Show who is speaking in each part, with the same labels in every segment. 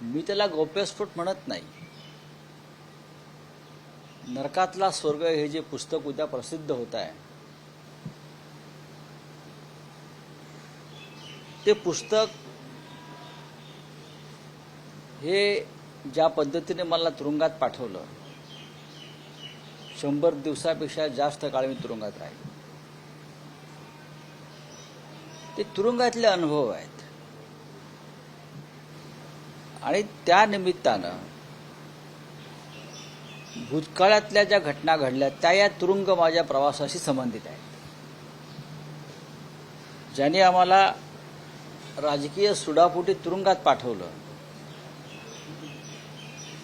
Speaker 1: मी त्याला गौप्यस्फोट म्हणत नाही. नरकातला स्वर्ग हे जे पुस्तक उद्या प्रसिद्ध होत आहे. ते पुस्तक हे ज्या पद्धतीने मला तुरुंगात पाठवलं शंभर दिवसापेक्षा जास्त काळ मी तुरुंगात राहील. ते तुरुंगातले अनुभव आहेत. आणि त्या निमित्तानं भूतकाळातल्या ज्या घटना घडल्या त्या या तुरुंग माझ्या प्रवासाशी संबंधित आहेत. ज्यांनी आम्हाला राजकीय सुडाफुटी तुरुंगात पाठवलं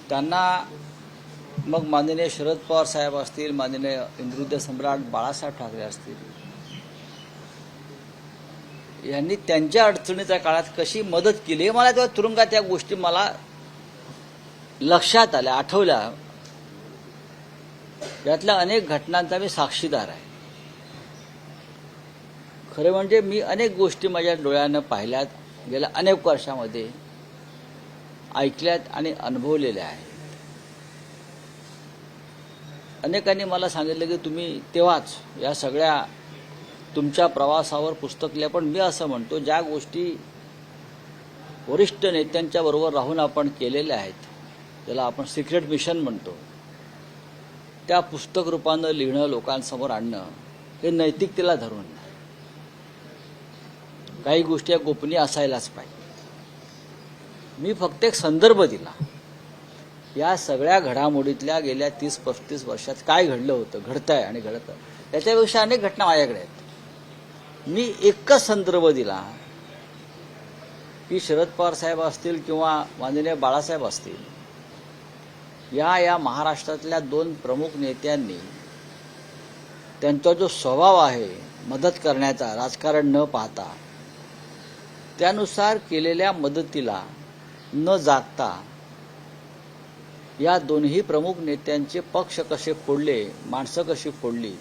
Speaker 1: त्यांना मग माननीय शरद पवार साहेब असतील माननीय इंद्रुद्ध सम्राट बाळासाहेब ठाकरे असतील यांनी त्यांच्या अडचणीच्या काळात कशी मदत केली हे मला तेव्हा तुरुंगात त्या गोष्टी मला लक्षात आल्या आठवल्या. यातल्या अनेक घटनांचा मी साक्षीदार आहे. खरं म्हणजे मी अनेक गोष्टी माझ्या डोळ्यानं पाहिल्यात गेल्या अनेक वर्षामध्ये ऐकल्यात आणि अनुभवलेल्या आहेत. अनेकांनी मला सांगितलं की तुम्ही तेव्हाच या सगळ्या तुमच्या प्रवासावर पुस्तक लिहा पण मी असं म्हणतो ज्या गोष्टी वरिष्ठ नेत्यांच्या बरोबर राहून आपण केलेल्या आहेत ज्याला आपण सिक्रेट मिशन म्हणतो त्या पुस्तक रूपानं लिहिणं लोकांसमोर आणणं हे नैतिकतेला धरून काही गोष्टी या गोपनीय असायलाच पाहिजे मी फक्त एक संदर्भ दिला. या सगळ्या घडामोडीतल्या गेल्या तीस पस्तीस वर्षात काय घडलं होतं घडतंय आणि घडतं त्याच्यापेक्षा अनेक घटना माझ्याकडे आहेत. मी एकच संदर्भ दिला. की शरद पवार साहेब असतील किंवा माननीय बाळासाहेब असतील या या महाराष्ट्रातल्या दोन प्रमुख नेत्यांनी त्यांचा जो स्वभाव आहे मदत करण्याचा राजकारण न पाहता त्यानुसार केलेल्या मदतीला न जागता या दोन्ही प्रमुख नेत्यांचे पक्ष कसे फोडले माणसं कशी फोडली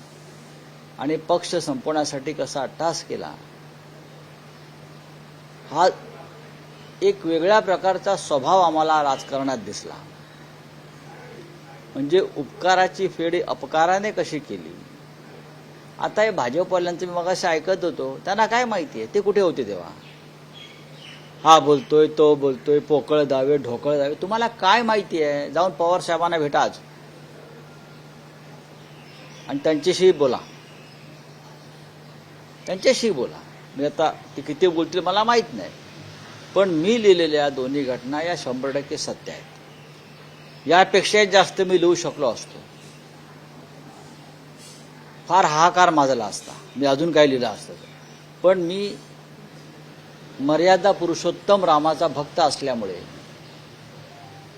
Speaker 1: आणि पक्ष संपवण्यासाठी कसा अट्टास केला. हा एक वेगळ्या प्रकारचा स्वभाव आम्हाला राजकारणात दिसला. म्हणजे उपकाराची फेड अपकाराने कशी केली. आता हे भाजपवाल्यांचं मी मगाशी ऐकत होतो. त्यांना काय माहिती आहे? ते कुठे होते तेव्हा? हा बोलतोय तो बोलतोय पोकळ दावे ढोकळ दावे. तुम्हाला काय माहिती आहे? जाऊन पवार साहेबांना भेटा आज. आणि त्यांच्याशी बोला. त्यांच्याशी बोला. मी आता ते किती बोलतील मला माहीत नाही. पण मी लिहिलेल्या दोन्ही घटना या शंभर टक्के सत्य आहेत. यापेक्षाही जास्त मी लिहू शकलो असतो. फार हाहाकार माजला असता मी अजून काय लिहिलं असतं पण मी मर्यादा पुरुषोत्तम रामाचा भक्त असल्यामुळे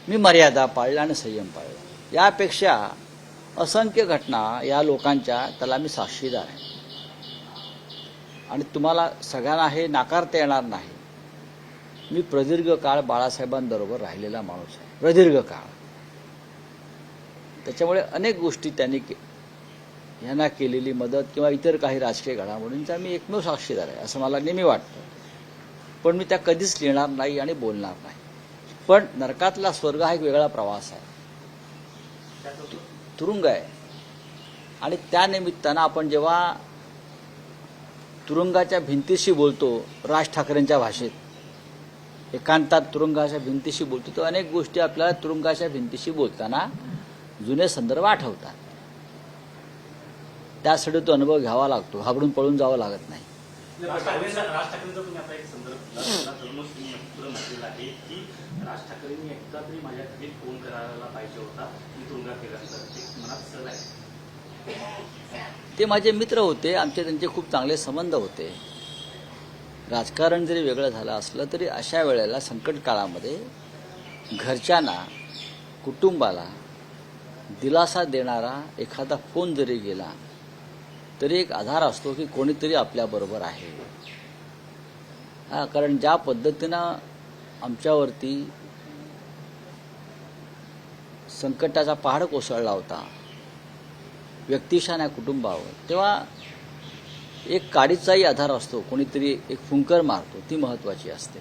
Speaker 1: मी मर्यादा पाळला आणि संयम पाळला. यापेक्षा असंख्य घटना या लोकांच्या त्याला मी साक्षीदार आहे. आणि तुम्हाला सगळ्यांना हे नाकारता येणार नाही. मी प्रदीर्घ काळ बाळासाहेबांबरोबर राहिलेला माणूस आहे. प्रदीर्घ काळ. त्याच्यामुळे अनेक गोष्टी त्यांनी के यांना केलेली मदत किंवा इतर काही राजकीय घडामोडींचा मी एकमेव साक्षीदार आहे असं मला नेहमी वाटतं. पण मी त्या कधीच लिहिणार नाही आणि बोलणार नाही. पण नरकातला स्वर्ग हा एक वेगळा प्रवास आहे. तु- तुरुंग आहे. आणि त्या निमित्तानं आपण जेव्हा तुरुंगाच्या भिंतीशी बोलतो राज ठाकरेंच्या भाषेत. एकांतात तुरुंगाच्या भिंतीशी बोलतो. तर अनेक गोष्टी आपल्याला तुरुंगाच्या भिंतीशी बोलताना जुने संदर्भ आठवतात. त्यासाठी तो अनुभव घ्यावा लागतो. घाबरून पळून जावं लागत नाही.
Speaker 2: राज ठाकरेंचा तुम्ही आता एक संदर्भ आहे की राज ठाकरेंनी एकदा तरी माझ्या फोन करायला पाहिजे होता. मी तुरुंगात गेल्यानंतर. मनात सर आहे.
Speaker 1: ते माझे मित्र होते आमचे त्यांचे खूप चांगले संबंध होते. राजकारण जरी वेगळं झालं असलं तरी अशा वेळेला संकट काळामध्ये घरच्यांना कुटुंबाला दिलासा देणारा एखादा फोन जरी गेला तरी एक आधार असतो की कोणीतरी आपल्याबरोबर आहे. हा कारण ज्या पद्धतीनं आमच्यावरती संकटाचा पहाड कोसळला होता व्यक्तिशान या कुटुंबावर. तेव्हा एक काडीचाही आधार असतो. कोणीतरी एक फुंकर मारतो. ती महत्वाची असते.